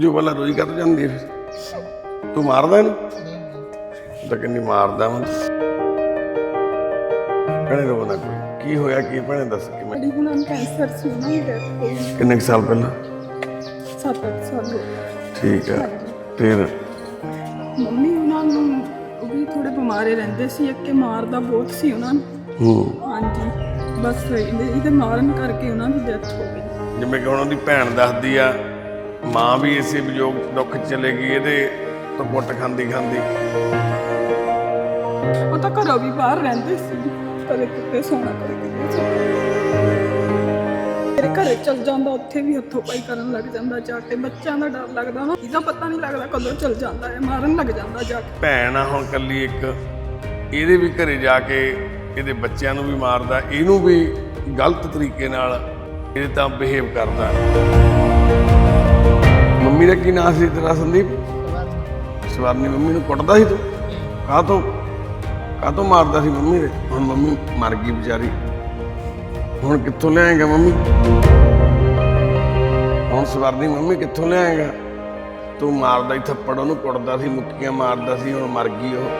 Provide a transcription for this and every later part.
ਜੋ ਵਾਲਾ ਰੋਈ ਕਰ ਜਾਂਦੀ ਹੈ ਫਿਰ। ਤੂੰ ਮਾਰਦਾ ਇਹਨੂੰ? ਤਾਂ ਕਹਿੰਦੀ ਮਾਰਦਾ ਮੈਂ। ਕਹਿੰਦੇ ਰੋ ਨਾ ਕੋਈ। ਕੀ ਹੋਇਆ? ਕੀ ਭੈਣੇ ਦੱਸ ਕਿਵੇਂ? ਬੜੀ ਉਹਨਾਂ ਨੂੰ ਕੈਂਸਰ ਸੀ ਉਹਨਾਂ ਦੀ ਡੈਥ ਹੋ ਗਈ ਕਿੰਨੇ ਕੁ ਸਾਲ ਪਹਿਲਾਂ? 7-8 ਸਾਲ ਹੋ ਗਏ। ਠੀਕ ਹੈ। ਫਿਰ? ਮੰਮੀ ਉਹਨਾਂ ਨੂੰ ਉਹ ਵੀ ਥੋੜੇ ਬਿਮਾਰੇ ਰਹਿੰਦੇ ਸੀ। ਅੱਕੇ ਮਾਰਦਾ ਬਹੁਤ ਸੀ ਉਹਨਾਂ ਨੂੰ। ਹੂੰ। ਹਾਂਜੀ। ਬਸ ਇਹਦੇ ਇਹਦੇ ਮਾਰਨ ਕਰਕੇ ਉਹਨਾਂ ਦੀ ਡੈਥ ਹੋ ਗਈ। ਜਿਵੇਂ ਕਿ ਹੁਣ ਉਹਦੀ ਭੈਣ ਦੱਸਦੀ ਆ ਮਾਂ ਵੀ ਇਸੇ ਵਿਯੋਗ ਦੁੱਖ ਚਲੇ ਗਈ ਇਹਦੇ ਤੋਂ ਕੁੱਟ ਖਾਂਦੀ ਖਾਂਦੀ। ਉਹ ਤਾਂ ਘਰੋਂ ਵੀ ਬਾਹਰ ਰਹਿੰਦੇ ਸੀ। ਕਦੇ ਕਿਤੇ ਸੋਣਾ ਕਦੇ ਕਿਤੇ ਸੋਣਾ ਮੇਰੇ ਘਰੇ ਚਲ ਜਾਂਦਾ ਉੱਥੇ ਵੀ ਹੱਥੋਂ ਪਾਈ ਕਰਨ ਲੱਗ ਜਾਂਦਾ ਜਾ ਕੇ। ਬੱਚਿਆਂ ਦਾ ਡਰ ਲੱਗਦਾ ਨਾ ਇਹਦਾ ਪਤਾ ਨਹੀਂ ਲੱਗਦਾ ਕਦੋਂ ਚਲ ਜਾਂਦਾ ਹੈ ਮਾਰਨ ਲੱਗ ਜਾਂਦਾ ਜਾ ਕੇ। ਭੈਣ ਆ ਹੁਣ ਕੱਲੀ ਇੱਕ ਇਹਦੇ ਵੀ ਘਰੇ ਜਾ ਕੇ ਇਹਦੇ ਬੱਚਿਆਂ ਨੂੰ ਵੀ ਮਾਰਦਾ ਇਹਨੂੰ ਵੀ ਗਲਤ ਤਰੀਕੇ ਨਾਲ ਇਹਦੇ ਤਾਂ ਬਿਹੇਵ ਕਰਦਾ। ਮੰਮੀ ਦਾ ਕੀ ਨਾਂ ਸੀ ਤੇਰਾ ਸੰਦੀਪ? ਸਵਰਨੀ ਮੰਮੀ ਨੂੰ ਕੁੱਟਦਾ ਸੀ ਤੂੰ? ਕਾਹ ਤੋਂ ਕਾਹ ਤੋਂ ਮਾਰਦਾ ਸੀ ਮੰਮੀ ਦੇ ਹੁਣ ਮੰਮੀ ਮਰ ਗਈ ਵਿਚਾਰੀ। ਹੁਣ ਕਿੱਥੋਂ ਲਿਆਏਗਾ ਮੰਮੀ? ਹੁਣ ਸਵਰਨੀ ਮੰਮੀ ਕਿੱਥੋਂ ਲਿਆਏਗਾ? ਤੂੰ ਮਾਰਦਾ ਹੀ ਥੱਪੜ, ਉਹਨੂੰ ਕੁੱਟਦਾ ਸੀ ਮੁੱਕੀਆਂ ਮਾਰਦਾ ਸੀ, ਹੁਣ ਮਰ ਗਈ ਉਹ।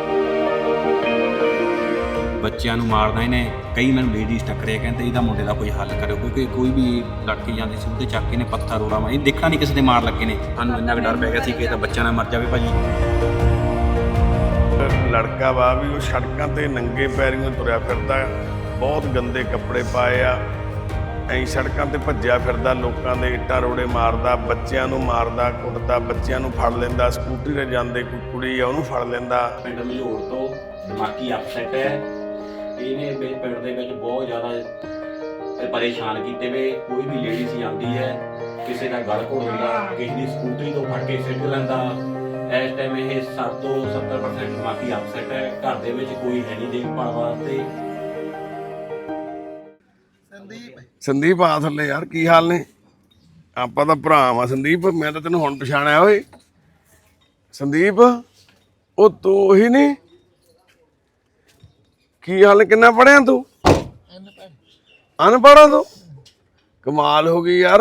ਬੱਚਿਆਂ ਨੂੰ ਮਾਰਦਾ ਇਹਨੇ ਕਈ ਮੈਨੂੰ ਲੇਡੀਜ਼ ਟੱਕਰੇ ਕਹਿੰਦੇ ਇਹਦਾ ਮੁੰਡੇ ਦਾ ਕੋਈ ਹੱਲ ਕਰਿਓ ਕਿਉਂਕਿ ਕੋਈ ਵੀ ਲੜਕੀ ਜਾਂਦੀ ਸੀ ਉਹਦੇ ਚੱਕ ਕੇ ਨੇ ਪੱਥਰ ਰੋੜਾ ਮਾਰ ਇਹ ਦੇਖਣਾ ਨਹੀਂ ਕਿਸੇ ਦੇ ਮਾਰ ਲੱਗੇ ਨੇ। ਸਾਨੂੰ ਇੰਨਾ ਕੁ ਡਰ ਪੈ ਗਿਆ ਸੀ ਕਿ ਇਹ ਤਾਂ ਬੱਚਾ ਨਾ ਮਰ ਜਾਵੇ ਭਾਜੀ। ਲੜਕਾ ਵਾ ਵੀ ਉਹ ਸੜਕਾਂ ਤੇ ਨੰਗੇ ਪੈਰੀਂ ਤੁਰਿਆ ਫਿਰਦਾ ਬਹੁਤ ਗੰਦੇ ਕੱਪੜੇ ਪਾਏ ਆ ਐਂ ਸੜਕਾਂ ਤੇ ਭੱਜਿਆ ਫਿਰਦਾ ਲੋਕਾਂ ਦੇ ਇੱਟਾਂ ਰੋੜੇ ਮਾਰਦਾ ਬੱਚਿਆਂ ਨੂੰ ਮਾਰਦਾ ਕੁੱਟਦਾ ਬੱਚਿਆਂ ਨੂੰ ਫੜ ਲੈਂਦਾ ਸਕੂਟਰੀ ਤੇ ਜਾਂਦੇ ਕੋਈ ਕੁੜੀ ਆ ਉਹਨੂੰ ਫੜ ਲੈਂਦਾ। ਪਿੰਡ ਮਝੋੜ ਤੋਂ ਦਿਮਾਗੀ ਅਪਸੈਟ ਹੈ। ਇਹਨੇ ਮੇਰੇ ਪਿੰਡ ਦੇ ਵਿੱਚ ਬਹੁਤ ਜ਼ਿਆਦਾ ਪਰੇਸ਼ਾਨ ਕੀਤੇ ਵੇ ਕੋਈ ਵੀ ਲੇਡੀ ਸੀ ਆਉਂਦੀ ਹੈ ਕਿਸੇ ਦਾ ਗਲ ਘੋੜ ਦਿੰਦਾ ਕਿਸੇ ਦੀ ਸਕੂਟਰੀ ਤੋਂ ਫੜ ਕੇ ਸਿੱਟ ਲੈਂਦਾ। ਇਸ ਟਾਈਮ ਇਹ 60 ਤੋਂ 70% ਦਿਮਾਗੀ ਅਪਸੈਟ ਹੈ ਘਰ ਦੇ ਵਿੱਚ ਕੋਈ ਹੈ ਨਹੀਂ ਦੇਖਭਾਲ ਵਾਸਤੇ। ਸੰਦੀਪ। ਆ ਥੱਲੇ ਯਾਰ ਕੀ ਹਾਲ ਨੇ? ਆਪਾਂ ਤਾਂ ਭਰਾ ਵਾਂ ਸੰਦੀਪ ਮੈਂ ਤਾਂ ਤੈਨੂੰ ਹੁਣ ਪਛਾਣਿਆ ਓਏ। ਸੰਦੀਪ ਉਹ ਤੂੰ ਉਹੀ ਨਹੀਂ? ਕੀ ਹਾਲ ਕਿੰਨਾ ਪੜਿਆ ਤੂੰ? ਅਨਪੜ੍ਹ ਤੂੰ? ਕਮਾਲ ਹੋ ਗਈ ਯਾਰ।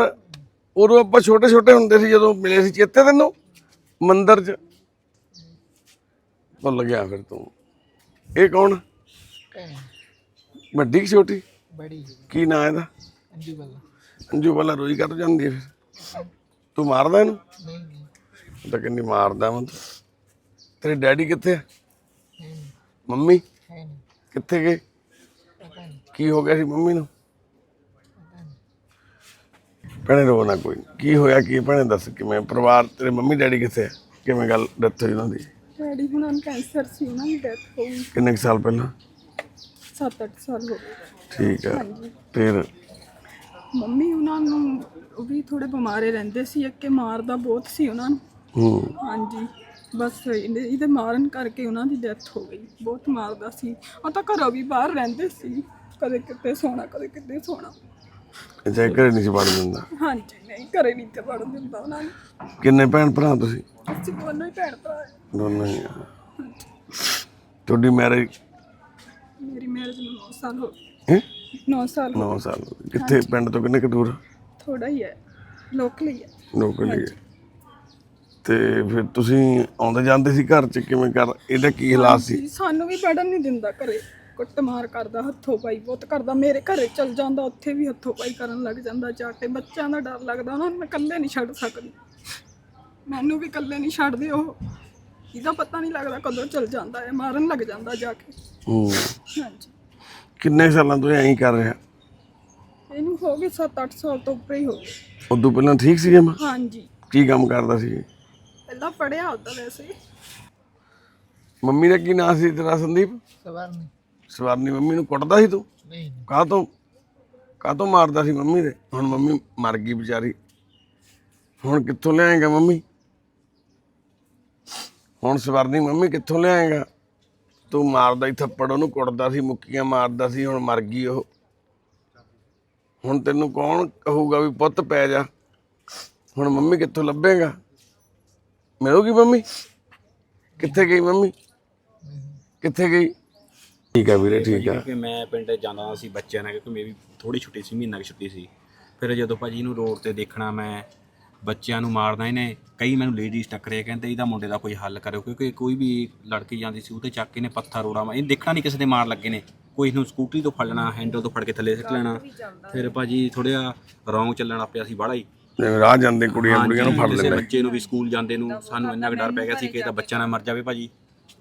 ਉਦੋਂ ਆਪਾਂ ਛੋਟੇ ਛੋਟੇ ਹੁੰਦੇ ਸੀ ਜਦੋਂ ਮਿਲੇ ਸੀ ਚੇਤੇ ਤੈਨੂੰ? ਮੰਦਿਰ 'ਚ। ਭੁੱਲ ਗਿਆ ਫਿਰ ਤੂੰ। ਇਹ ਕੌਣ? ਵੱਡੀ ਕਿ ਛੋਟੀ? ਬੜੀ। ਕੀ ਨਾਂ ਇਹਦਾ? ਅੰਜੂ ਬੱਲਾ ਅੰਜੂ ਰੋਈ ਕਰ ਜਾਂਦੀ ਹੈ ਫਿਰ। ਤੂੰ ਮਾਰਦਾ ਇਹਨੂੰ? ਨਹੀਂ। ਤਾਂ ਕਹਿੰਦੀ ਮਾਰਦਾ ਮੈਂ ਤੇਰੇ ਡੈਡੀ ਕਿੱਥੇ ਹੈ ਮੰਮੀ? ਕਿੱਥੇ ਗਏ? ਕੀ ਹੋ ਗਿਆ ਸੀ ਮੰਮੀ ਨੂੰ? ਭੈਣੇ ਰੋ ਨਾ ਕੋਈ। ਕੀ ਹੋਇਆ? ਕੀ ਭੈਣੇ ਦੱਸ ਕਿਵੇਂ? ਪਰਿਵਾਰ ਤੇਰੇ ਮੰਮੀ ਡੈਡੀ ਕਿੱਥੇ ਕਿਵੇਂ ਗੱਲ ਡੈਥ ਹੋਈ ਉਹਨਾਂ ਦੀ? ਡੈਡੀ ਉਹਨਾਂ ਨੂੰ ਕੈਂਸਰ ਸੀ ਉਹਨਾਂ ਦੀ ਡੈਥ ਹੋ ਗਈ। ਕਿੰਨੇ ਕੁ ਸਾਲ ਪਹਿਲਾਂ? 7-8 ਸਾਲ ਹੋ ਗਏ। ਠੀਕ ਹੈ ਫਿਰ? ਮੰਮੀ ਉਹਨਾਂ ਨੂੰ ਉਹ ਵੀ ਥੋੜੇ ਬਿਮਾਰੇ ਰਹਿੰਦੇ ਸੀ ਅੱਕੇ ਮਾਰਦਾ ਬਹੁਤ ਸੀ ਉਹਨਾਂ ਨੂੰ। ਹੂੰ। ਹਾਂਜੀ। ਬਸ ਇਹਦੇ ਇਹਦੇ ਮਾਰਨ ਕਰਕੇ ਉਹਨਾਂ ਦੀ ਡੈਥ ਹੋ ਗਈ। ਬਹੁਤ ਮਾਰਦਾ ਸੀ। ਉਹ ਤਾਂ ਘਰੋਂ ਵੀ ਬਾਹਰ ਰਹਿੰਦੇ ਸੀ। ਕਦੇ ਕਿਤੇ ਸੋਣਾ ਕਦੇ ਕਿਤੇ ਸੋਣਾ। ਜੇ ਘਰੇ ਨਹੀਂ ਸੀ ਵੜ ਦਿੰਦਾ? ਹਾਂਜੀ ਨਹੀਂ ਘਰੇ ਨਹੀਂ ਤੇ ਵੜਨ ਦਿੰਦਾ ਉਹਨਾਂ ਨੂੰ। ਕਿੰਨੇ ਭੈਣ ਭਰਾ ਤੁਸੀਂ? ਅਸੀਂ ਦੋਨੋਂ ਹੀ ਭੈਣ ਭਰਾ ਹਾਂ। ਦੋਨੋਂ ਹੀ ਆ। ਤੁਹਾਡੀ ਮੈਰਿਜ ਮੇਰੀ ਮੈਰਿਜ ਨੂੰ 9 ਸਾਲ ਹੋ ਗਏ। ਹੈ? 9 ਸਾਲ 9 ਸਾਲ ਕਿੱਥੇ? ਪਿੰਡ ਤੋਂ ਕਿੰਨੇ ਕੁ ਦੂਰ? ਥੋੜਾ ਹੀ ਹੈ। ਲੋਕਲ ਹੀ ਹੈ। ਲੋਕਲੀ ਤੇ ਫਿਰ ਤੁਸੀਂ ਆਉਂਦੇ ਜਾਂਦੇ ਸੀ ਘਰ ਚ ਕਿਵੇਂ ਕਰ ਇਹਦਾ ਕੀ ਹਾਲਾਤ ਸੀ? ਸਾਨੂੰ ਵੀ ਪੜਨ ਨਹੀਂ ਦਿੰਦਾ ਘਰੇ। ਕੁੱਟਮਾਰ ਕਰਦਾ ਹੱਥੋਂ ਪਾਈ ਬਹੁਤ ਕਰਦਾ। ਮੇਰੇ ਘਰੇ ਚਲ ਜਾਂਦਾ ਉੱਥੇ ਵੀ ਹੱਥੋਂ ਪਾਈ ਕਰਨ ਲੱਗ ਜਾਂਦਾ ਜਾ ਕੇ। ਬੱਚਿਆਂ ਦਾ ਡਰ ਲੱਗਦਾ ਉਹਨਾਂ ਨੂੰ ਮੈਂ ਇਕੱਲੇ ਨਹੀਂ ਛੱਡ ਸਕਦੀ। ਮੈਨੂੰ ਵੀ ਇਕੱਲੇ ਨਹੀਂ ਛੱਡਦੇ ਉਹ। ਇਹਦਾ ਪਤਾ ਨਹੀਂ ਲੱਗਦਾ ਕਦੋਂ ਚਲ ਜਾਂਦਾ ਹੈ ਮਾਰਨ ਲੱਗ ਜਾਂਦਾ ਜਾ ਕੇ। ਹੂੰ। ਹਾਂਜੀ। ਕਿੰਨੇ ਸਾਲਾਂ ਤੋਂ ਇਹ ਐਂ ਹੀ ਕਰ ਰਿਹਾ? ਇਹਨੂੰ ਹੋ ਗਏ 7-8 ਸਾਲ ਤੋਂ ਉੱਪਰ ਹੀ ਹੋ ਗਏ। ਉਦੋਂ ਪਹਿਲਾਂ ਠੀਕ ਸੀ ਮੈਂ? ਹਾਂਜੀ। ਕੀ ਕੰਮ ਕਰਦਾ ਸੀ? ਪਹਿਲਾਂ ਪੜਿਆ ਹੁੰਦਾ ਵੈਸੇ ਮੰਮੀ ਦਾ ਕੀ ਨਾਂ ਸੀ ਤੇਰਾ ਸੰਦੀਪ? ਸਵਾਰ ਨਹੀਂ ਸਵਰਨੀ ਮੰਮੀ ਨੂੰ ਕੁੱਟਦਾ ਸੀ ਤੂੰ? ਨਹੀਂ ਨਹੀਂ। ਕਾਹ ਤੋਂ? ਕਾਹ ਤੋਂ ਮਾਰਦਾ ਸੀ ਮੰਮੀ ਦੇ? ਹੁਣ ਮੰਮੀ ਮਰ ਗਈ ਵਿਚਾਰੀ। ਹੁਣ ਕਿੱਥੋਂ ਲਿਆਏਗਾ ਮੰਮੀ? ਹੁਣ ਸਵਰਨੀ ਮੰਮੀ ਕਿੱਥੋਂ ਲਿਆਏਗਾ? ਤੂੰ ਮਾਰਦਾ ਹੀ ਥੱਪੜ ਉਹਨੂੰ ਕੁੱਟਦਾ ਸੀ ਮੁੱਕੀਆਂ ਮਾਰਦਾ ਸੀ ਹੁਣ ਮਰ ਗਈ ਉਹ। ਹੁਣ ਤੈਨੂੰ ਕੌਣ ਕਹੂਗਾ ਵੀ ਪੁੱਤ ਪੈ ਜਾ। ਹੁਣ ਮੰਮੀ ਕਿੱਥੋਂ ਲੱਭੇਗਾ? ਮਿਲੂਗੀ ਮੰਮੀ? ਕਿੱਥੇ ਗਈ ਮੰਮੀ? ਕਿੱਥੇ ਗਈ? ਠੀਕ ਆ ਵੀਰੇ ਠੀਕ ਆ ਕਿਉਂਕਿ ਮੈਂ ਪਿੰਡ ਜਾਂਦਾ ਸੀ ਬੱਚਿਆਂ ਨਾਲ ਕਿਉਂਕਿ ਮੇਰੀ ਥੋੜੀ ਛੁੱਟੀ ਸੀ ਮਹੀਨਾ ਕੁ ਛੁੱਟੀ ਸੀ। ਫਿਰ ਜਦੋਂ ਭਾਜੀ ਨੂੰ ਰੋਡ ਤੇ ਦੇਖਣਾ ਮੈਂ ਬੱਚਿਆਂ ਨੂੰ ਮਾਰਦਾ ਇਹਨੇ ਕਈ ਮੈਨੂੰ ਲੇਡੀਜ਼ ਟੱਕਰੇ ਕਹਿੰਦੇ ਇਹਦਾ ਮੁੰਡੇ ਦਾ ਕੋਈ ਹੱਲ ਕਰਿਓ ਕਿਉਂਕਿ ਕੋਈ ਵੀ ਲੜਕੀ ਜਾਂਦੀ ਸੀ ਉਹਤੇ ਚੱਕ ਕੇ ਨੇ ਪੱਥਰ ਰੋੜਾ ਮਾ ਇਹ ਦੇਖਣਾ ਨਹੀਂ ਕਿਸੇ ਦੇ ਮਾਰ ਲੱਗੇ ਨੇ। ਕੋਈ ਨੂੰ ਸਕੂਟਰੀ ਤੋਂ ਫੜ ਲੈਣਾ ਹੈਂਡਲ ਤੋਂ ਫੜ ਕੇ ਥੱਲੇ ਸਿੱਟ ਲੈਣਾ। ਫਿਰ ਭਾਜੀ ਥੋੜ੍ਹਾ ਰੌਂਗ ਚੱਲਣਾ ਪਿਆ ਸੀ ਬਾਹਲਾ ਹੀ। ਜਿਵੇਂ ਰਾਹ ਜਾਂਦੇ ਕੁੜੀਆਂ ਕੁੜੀਆਂ ਨੂੰ ਫੜ ਕਿਸੇ ਲੈਂਦੇ। ਬੱਚੇ ਨੂੰ ਵੀ ਸਕੂਲ ਜਾਂਦੇ ਨੂੰ ਸਾਨੂੰ ਇੰਨਾ ਕੁ ਡਰ ਪੈ ਗਿਆ ਸੀ ਕਿ ਇਹਦਾ ਬੱਚਾ ਨਾ ਮਰ ਜਾਵੇ ਭਾਜੀ।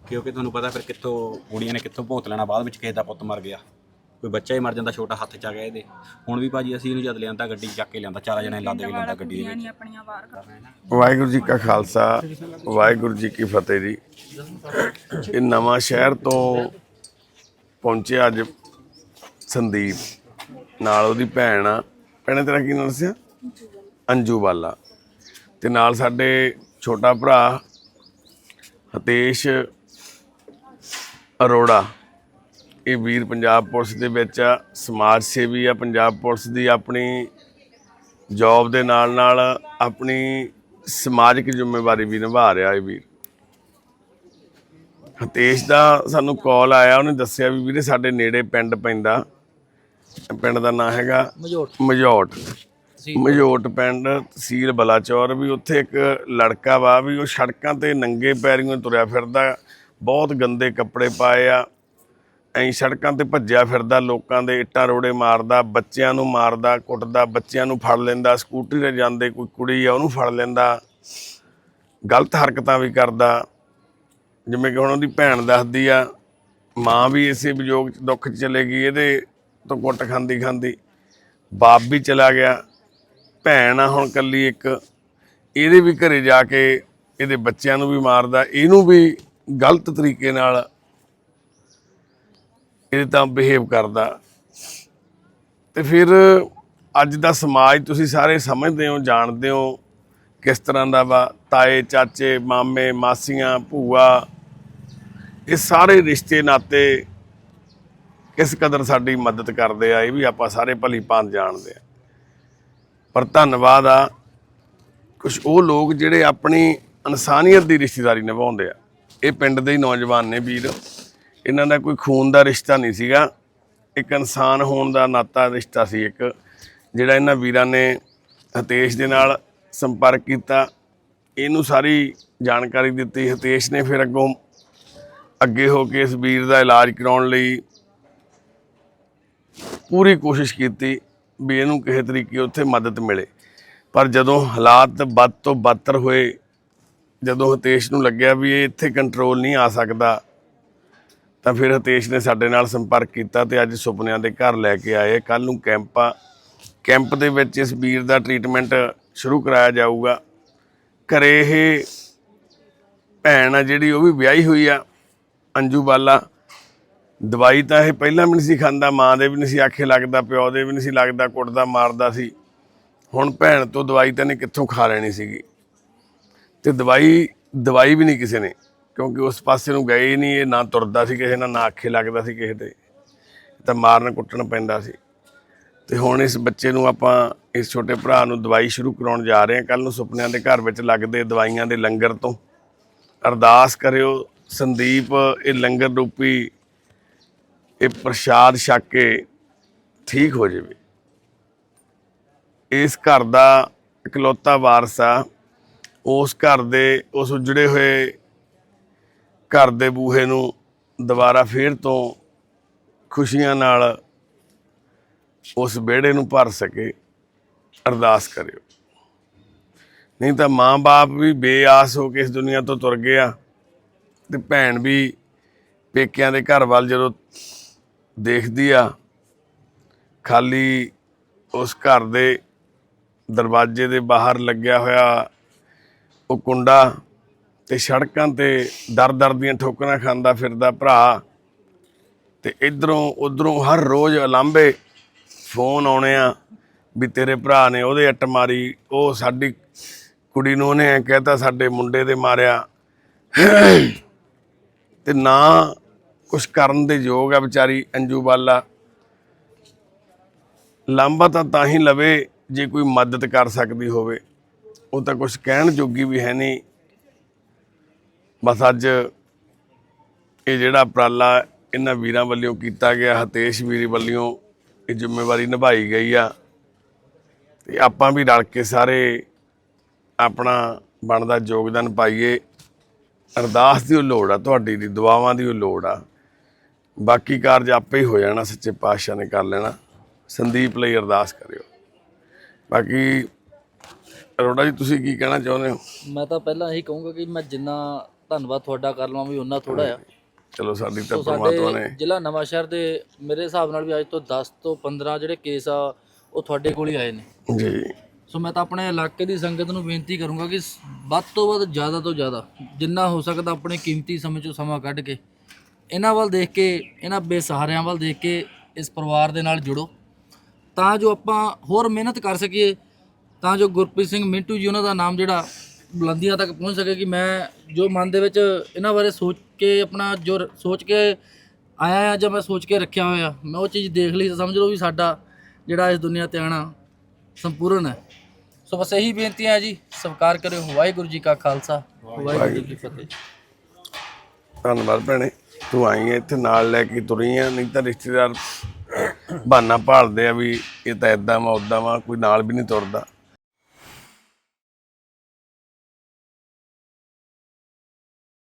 ਕਿਉਂਕਿ ਤੁਹਾਨੂੰ ਪਤਾ ਫਿਰ ਕਿੱਥੋਂ ਕੁੜੀਆਂ ਨੇ ਕਿੱਥੋਂ ਭੋਤ ਲੈਣਾ ਬਾਅਦ ਵਿੱਚ ਕਿਸੇ ਦਾ ਪੁੱਤ ਮਰ ਗਿਆ। ਕੋਈ ਬੱਚਾ ਹੀ ਮਰ ਜਾਂਦਾ ਛੋਟਾ ਹੱਥ ਚ ਆ ਗਿਆ ਇਹਦੇ। ਹੁਣ ਵੀ ਭਾਜੀ ਅਸੀਂ ਇਹਨੂੰ ਜਦ ਲਿਆਂਦਾ ਗੱਡੀ 'ਚ ਚੱਕ ਕੇ ਲਿਆਂਦਾ ਚਾਰ ਜਣੇ ਲੱਦ ਕੇ ਲਿਆਂਦਾ ਗੱਡੀ ਦੇ ਵਿੱਚ। ਆਪਣੀਆਂ ਵਾਰ ਵਾਹਿਗੁਰੂ ਜੀ ਕਾ ਖਾਲਸਾ ਵਾਹਿਗੁਰੂ ਜੀ ਕੀ ਫਤਿਹ ਜੀ। ਇਹ ਨਵਾਂ ਸ਼ਹਿਰ ਤੋਂ ਪਹੁੰਚਿਆ ਅੱਜ ਸੰਦੀਪ ਨਾਲ ਉਹਦੀ ਭੈਣ ਆ। ਭੈਣੇ ਤੇਰਾ ਕੀ ਨਾਮ ਦੱਸਿਆ? ਅੰਜੂ ਵਾਲਾ ਤੇ ਨਾਲ ਸਾਡੇ ਛੋਟਾ ਭਰਾ ਹਤੇਸ਼ ਅਰੋੜਾ। ਇਹ ਵੀਰ ਪੰਜਾਬ ਪੁਲਿਸ ਦੇ ਵਿੱਚ ਆ ਸਮਾਜ ਸੇਵੀ ਆ ਪੰਜਾਬ ਪੁਲਿਸ ਦੀ ਆਪਣੀ ਜੌਬ ਦੇ ਨਾਲ ਨਾਲ ਆਪਣੀ ਸਮਾਜਿਕ ਜ਼ਿੰਮੇਵਾਰੀ ਵੀ ਨਿਭਾ ਰਿਹਾ ਇਹ ਵੀਰ। ਹਤੇਸ਼ ਦਾ ਸਾਨੂੰ ਕਾਲ ਆਇਆ ਉਹਨੇ ਦੱਸਿਆ ਵੀ ਵੀਰੇ ਸਾਡੇ ਨੇੜੇ ਪਿੰਡ ਪੈਂਦਾ ਪਿੰਡ ਦਾ ਨਾਂ ਹੈਗਾ ਮਜੋਟ। ਮਜੋਟ। ਮਜੋਟ ਪਿੰਡ ਤਹਿਸੀਲ ਬਲਾਚੌਰ ਵੀ ਉੱਥੇ ਇੱਕ ਲੜਕਾ ਵਾ ਵੀ ਉਹ ਸੜਕਾਂ ਤੇ ਨੰਗੇ ਪੈਰੀਂ ਤੁਰਿਆ ਫਿਰਦਾ, ਬਹੁਤ ਗੰਦੇ ਕੱਪੜੇ ਪਾਏ ਆ। ਐਂ ਸੜਕਾਂ ਤੇ ਭੱਜਿਆ ਫਿਰਦਾ, ਲੋਕਾਂ ਦੇ ਇੱਟਾਂ ਰੋੜੇ ਮਾਰਦਾ, ਬੱਚਿਆਂ ਨੂੰ ਮਾਰਦਾ, ਕੁੱਟਦਾ, ਬੱਚਿਆਂ ਨੂੰ ਫੜ ਲੈਂਦਾ, ਸਕੂਟਰੀ ਤੇ ਜਾਂਦੇ ਕੋਈ ਕੁੜੀ ਆ ਉਹਨੂੰ ਫੜ ਲੈਂਦਾ, ਗਲਤ ਹਰਕਤਾਂ ਵੀ ਕਰਦਾ। ਜਿਵੇਂ ਕਿ ਹੁਣ ਉਹਦੀ ਭੈਣ ਦੱਸਦੀ ਆ, ਮਾਂ ਵੀ ਇਸੇ ਵਿਯੋਗ ਚ ਦੁੱਖ ਚ ਚਲੇ ਗਈ, ਇਹਦੇ ਤੋਂ ਕੁੱਟ ਖਾਂਦੀ ਖਾਂਦੀ ਬਾਪ ਵੀ ਚਲਾ ਗਿਆ। ਭੈਣ ਆ ਹੁਣ ਕੱਲੀ ਇੱਕ, ਇਹਦੇ ਵੀ ਘਰੇ ਜਾ ਕੇ ਇਹਦੇ ਬੱਚਿਆਂ ਨੂੰ ਵੀ ਮਾਰਦਾ, ਇਹਨੂੰ ਵੀ ਗਲਤ ਤਰੀਕੇ ਨਾਲ ਇਹ ਤਾਂ ਬਿਹੇਵ ਕਰਦਾ। ਤੇ ਫਿਰ ਅੱਜ ਦਾ ਸਮਾਜ ਤੁਸੀਂ ਸਾਰੇ ਸਮਝਦੇ ਹੋ, ਜਾਣਦੇ ਹੋ ਕਿਸ ਤਰ੍ਹਾਂ ਦਾ ਵਾ, ਤਾਏ, ਚਾਚੇ, ਮਾਮੇ, ਮਾਸੀਆਂ, ਭੂਆ, ਇਹ ਸਾਰੇ ਰਿਸ਼ਤੇ, ਨਾਤੇ ਕਿਸ ਕਦਰ ਸਾਡੀ ਮਦਦ ਕਰਦੇ ਆ, ਇਹ ਵੀ ਆਪਾਂ ਸਾਰੇ ਭਲੀ ਭਾਂਤ ਜਾਣਦੇ ਆ। ਪਰ ਧੰਨਵਾਦ ਆ ਕੁਝ ਉਹ ਲੋਕ ਜਿਹੜੇ ਆਪਣੀ ਇਨਸਾਨੀਅਤ ਦੀ ਰਿਸ਼ਤੇਦਾਰੀ ਨਿਭਾਉਂਦੇ ਆ। ਇਹ ਪਿੰਡ ਦੇ ਹੀ ਨੌਜਵਾਨ ਨੇ ਵੀਰ। ਇਹਨਾਂ ਦਾ ਕੋਈ ਖੂਨ ਦਾ ਰਿਸ਼ਤਾ ਨਹੀਂ ਸੀਗਾ। ਇੱਕ ਇਨਸਾਨ ਹੋਣ ਦਾ ਨਾਤਾ ਰਿਸ਼ਤਾ ਸੀ ਇੱਕ, ਜਿਹੜਾ ਇਹਨਾਂ ਵੀਰਾਂ ਨੇ ਹਤੇਸ਼ ਦੇ ਨਾਲ ਸੰਪਰਕ ਕੀਤਾ। ਇਹਨੂੰ ਸਾਰੀ ਜਾਣਕਾਰੀ ਦਿੱਤੀ। ਹਤੇਸ਼ ਨੇ ਫਿਰ ਅੱਗੋਂ ਅੱਗੇ ਹੋ ਕੇ ਇਸ ਵੀਰ ਦਾ ਇਲਾਜ ਕਰਾਉਣ ਲਈ ਪੂਰੀ ਕੋਸ਼ਿਸ਼ ਕੀਤੀ। ਵੀ ਇਹਨੂੰ ਕਿਸੇ ਤਰੀਕੇ ਉੱਥੇ ਮਦਦ ਮਿਲੇ। ਪਰ ਜਦੋਂ ਹਾਲਾਤ ਵੱਧ ਤੋਂ ਬਦਤਰ ਹੋਏ, ਜਦੋਂ ਹਤੇਸ਼ ਨੂੰ ਲੱਗਿਆ ਵੀ ਇਹ ਇੱਥੇ ਕੰਟਰੋਲ ਨਹੀਂ ਆ ਸਕਦਾ, ਤਾਂ ਫਿਰ ਹਤੇਸ਼ ਨੇ ਸਾਡੇ ਨਾਲ ਸੰਪਰਕ ਕੀਤਾ ਤੇ ਅੱਜ ਸੁਪਨਿਆਂ ਦੇ ਘਰ ਲੈ ਕੇ ਆਏ। ਕੱਲ ਨੂੰ ਕੈਂਪ ਆ ਕੈਂਪ ਦੇ ਵਿੱਚ ਇਸ ਵੀਰ ਦਾ ਟ੍ਰੀਟਮੈਂਟ ਸ਼ੁਰੂ ਕਰਾਇਆ ਜਾਊਗਾ। ਘਰੇ ਇਹ ਭੈਣ ਆ ਜਿਹੜੀ ਉਹ ਵੀ ਵਿਆਹੀ ਹੋਈ ਆ, ਅੰਜੂ ਬਾਲਾ। ਦਵਾਈ ਤਾਂ ਇਹ ਪਹਿਲਾਂ ਵੀ ਨਹੀਂ ਸੀ ਖਾਂਦਾ, ਮਾਂ ਦੇ ਵੀ ਨਹੀਂ ਸੀ, ਆਖੇ ਲੱਗਦਾ, ਪਿਓ ਦੇ ਵੀ ਨਹੀਂ ਸੀ ਲੱਗਦਾ, ਕੁੱਟਦਾ, ਮਾਰਦਾ ਸੀ। ਹੁਣ ਭੈਣ ਤੋਂ ਦਵਾਈ ਤਾਂ ਨੇ ਕਿੱਥੋਂ ਖਾ ਲੈਣੀ ਸੀਗੀ। ਤੇ ਦਵਾਈ ਦਵਾਈ ਵੀ ਨਹੀਂ ਕਿਸੇ ਨੇ, ਕਿਉਂਕਿ ਉਸ ਪਾਸੇ ਨੂੰ ਗਏ ਨਹੀਂ, ਇਹ ਨਾ ਤੁਰਦਾ ਸੀ ਕਿਸੇ ਨਾਲ, ਨਾ ਆਖੇ ਲੱਗਦਾ ਸੀ ਕਿਸੇ ਤੇ ਤਾਂ ਮਾਰਨ ਕੁੱਟਣ ਪੈਂਦਾ ਸੀ। ਤੇ ਹੁਣ ਇਸ ਬੱਚੇ ਨੂੰ ਆਪਾਂ, ਇਸ ਛੋਟੇ ਭਰਾ ਨੂੰ ਦਵਾਈ ਸ਼ੁਰੂ ਕਰਾਉਣ ਜਾ ਰਹੇ ਹਾਂ। ਕੱਲ ਨੂੰ ਸੁਪਨਿਆਂ ਦੇ ਘਰ ਵਿੱਚ ਲੱਗਦੇ ਦਵਾਈਆਂ ਦੇ ਲੰਗਰ ਤੋਂ। ਅਰਦਾਸ ਕਰਿਓ ਸੰਦੀਪ, ਇਹ ਲੰਗਰ ਰੂਪੀ ਇਹ ਪ੍ਰਸ਼ਾਦ ਛਕ ਕੇ ਠੀਕ ਹੋ ਜਾਵੇ। ਇਸ ਘਰ ਦਾ ਇਕਲੌਤਾ ਵਾਰਸ ਆ। ਉਸ ਘਰ ਦੇ, ਉਸ ਉਜੜੇ ਹੋਏ ਘਰ ਦੇ ਬੂਹੇ ਨੂੰ ਦੁਬਾਰਾ ਫੇਰ ਤੋਂ ਖੁਸ਼ੀਆਂ ਨਾਲ ਉਸ ਵਿਹੜੇ ਨੂੰ ਭਰ ਸਕੇ, ਅਰਦਾਸ ਕਰਿਓ। ਨਹੀਂ ਤਾਂ ਮਾਂ-ਬਾਪ ਵੀ ਬੇਆਸ ਹੋ ਕੇ ਇਸ ਦੁਨੀਆ ਤੋਂ ਤੁਰ ਗਿਆ ਤੇ ਭੈਣ ਵੀ ਪੇਕਿਆਂ ਦੇ ਘਰ ਵੱਲ ਜਦੋਂ ਦੇਖਦੀ ਆ, ਖਾਲੀ ਉਸ ਘਰ ਦੇ ਦਰਵਾਜ਼ੇ ਦੇ ਬਾਹਰ ਲੱਗਿਆ ਹੋਇਆ ਉਹ ਕੁੰਡਾ ਤੇ ਸੜਕਾਂ ਤੇ ਦਰ-ਦਰ ਦੀਆਂ ਠੋਕਰਾਂ ਖਾਂਦਾ ਫਿਰਦਾ ਭਰਾ ਤੇ ਇਧਰੋਂ ਉਧਰੋਂ ਹਰ ਰੋਜ਼ ਅਲਾਂਬੇ ਫੋਨ ਆਉਣੇ ਆ ਵੀ ਤੇਰੇ ਭਰਾ ਨੇ ਉਹਦੇ ਅੱਟ ਮਾਰੀ, ਉਹ ਸਾਡੀ ਕੁੜੀ ਨੂੰ ਉਹਨੇ ਐਂ ਕਹਿਤਾ ਸਾਡੇ ਮੁੰਡੇ ਦੇ ਮਾਰਿਆ। ਤੇ ਨਾ ਕੁਛ ਕਰਨ ਦੇ ਯੋਗ ਆ ਵਿਚਾਰੀ ਅੰਜੂ ਬਾਲਾ। ਲਾਂਬਾ ਤਾਂ ਤਾਂ ਹੀ ਲਵੇ ਜੇ ਕੋਈ ਮਦਦ ਕਰ ਸਕਦੀ ਹੋਵੇ। ਉਹ ਤਾਂ ਕੁਛ ਕਹਿਣ ਜੋਗੀ ਵੀ ਹੈ ਨਹੀਂ। ਬਸ ਅੱਜ ਇਹ ਜਿਹੜਾ ਉਪਰਾਲਾ ਇਹਨਾਂ ਵੀਰਾਂ ਵੱਲੋਂ ਕੀਤਾ ਗਿਆ, ਹਤੇਸ਼ ਵੀਰੀ ਵੱਲੋਂ ਇਹ ਜ਼ਿੰਮੇਵਾਰੀ ਨਿਭਾਈ ਗਈ ਆ। ਤੇ ਆਪਾਂ ਵੀ ਰਲ ਕੇ ਸਾਰੇ ਆਪਣਾ ਬਣਦਾ ਯੋਗਦਾਨ ਪਾਈਏ। ਅਰਦਾਸ ਦੀ ਉਹ ਲੋੜ ਆ, ਤੁਹਾਡੀ ਦੀ, ਦੁਆਵਾਂ ਦੀ ਉਹ ਲੋੜ ਆ। ਬਾਕੀ ਕਾਰਜ ਆਪੇ ਹੀ ਹੋ ਜਾਣਾ ਸੱਚੇ ਪਾਤਸ਼ਾਹ ਨੇ ਕਰ ਲੈਣਾ। ਸੰਦੀਪ ਲਈ ਅਰਦਾਸ ਕਰਿਓ। ਬਾਕੀ ਅਰੋੜਾ ਜੀ ਤੁਸੀਂ ਕੀ ਕਹਿਣਾ ਚਾਹੁੰਦੇ ਹੋ? ਮੈਂ ਤਾਂ ਪਹਿਲਾਂ ਇਹੀ ਕਹੂੰਗਾ ਕਿ ਮੈਂ ਜਿੰਨਾ ਧੰਨਵਾਦ ਤੁਹਾਡਾ ਕਰ ਲਵਾਂ ਵੀ ਉਹਨਾਂ ਥੋੜਾ ਆ। ਚਲੋ ਸਾਡੀ ਤਾਂ ਪਰਮਾਤਮਾ ਨੇ ਜ਼ਿਲ੍ਹਾ ਨਵਾਂ ਸ਼ਹਿਰ ਦੇ ਮੇਰੇ ਹਿਸਾਬ ਨਾਲ ਵੀ ਅੱਜ ਤੋਂ 10 ਤੋਂ 15 ਜਿਹੜੇ ਕੇਸ ਆ ਉਹ ਤੁਹਾਡੇ ਕੋਲ ਹੀ ਆਏ ਨੇ। ਜੀ। ਸੋ ਮੈਂ ਤਾਂ ਆਪਣੇ ਇਲਾਕੇ ਦੀ ਸੰਗਤ ਨੂੰ ਬੇਨਤੀ ਕਰੂੰਗਾ ਕਿ ਵੱਧ ਤੋਂ ਵੱਧ ਜ਼ਿਆਦਾ ਤੋਂ ਜ਼ਿਆਦਾ ਜਿੰਨਾ ਹੋ ਸਕਦਾ ਆਪਣੇ ਕੀਮਤੀ ਸਮੇਂ ਚੋਂ ਸਮਾਂ ਕੱਢ ਕੇ ਇਹਨਾਂ ਵੱਲ ਦੇਖ ਕੇ, ਇਹਨਾਂ ਬੇਸਹਾਰਿਆਂ ਵੱਲ ਦੇਖ ਕੇ ਇਸ ਪਰਿਵਾਰ ਦੇ ਨਾਲ ਜੁੜੋ। ਤਾਂ ਜੋ ਆਪਾਂ ਹੋਰ ਮਿਹਨਤ ਕਰ ਸਕੀਏ, ਤਾਂ ਜੋ ਗੁਰਪ੍ਰੀਤ ਸਿੰਘ ਮਿੰਟੂ ਜੀ ਉਹਨਾਂ ਦਾ ਨਾਮ ਜਿਹੜਾ ਬੁਲੰਦੀਆਂ ਤੱਕ ਪਹੁੰਚ ਸਕੇ ਕਿ ਮੈਂ ਜੋ ਮਨ ਦੇ ਵਿੱਚ ਇਹਨਾਂ ਬਾਰੇ ਸੋਚ ਕੇ ਆਪਣਾ ਜੋ ਸੋਚ ਕੇ ਆਇਆ ਆ ਜਾਂ ਮੈਂ ਸੋਚ ਕੇ ਰੱਖਿਆ ਹੋਇਆ, ਮੈਂ ਉਹ ਚੀਜ਼ ਦੇਖ ਲਈ ਤਾਂ ਸਮਝ ਲਓ ਵੀ ਸਾਡਾ ਜਿਹੜਾ ਇਸ ਦੁਨੀਆ ਤੇ ਆਣਾ ਸੰਪੂਰਨ ਹੈ। ਸੋ ਬਸ ਇਹੀ ਬੇਨਤੀ ਹੈ ਜੀ, ਸਵੀਕਾਰ ਕਰਿਓ। ਵਾਹਿਗੁਰੂ ਜੀ ਕਾ ਖਾਲਸਾ, ਵਾਹਿਗੁਰੂ ਜੀ ਕੀ ਫਤਿਹ। ਧੰਨਵਾਦ ਭੈਣੇ। ਤੂੰ ਆਈ ਹੈ ਇੱਥੇ ਨਾਲ ਲੈ ਕੇ ਤੁਰੀ ਆ, ਨਹੀਂ ਤਾਂ ਰਿਸ਼ਤੇਦਾਰ ਬਹਾਨਾ ਭਾਲਦੇ ਆ ਵੀ ਇਹ ਤਾਂ ਇਦਾਂ ਵਾ ਉਦਾਂ ਵਾ, ਕੋਈ ਨਾਲ ਵੀ ਨਹੀਂ ਤੁਰਦਾ।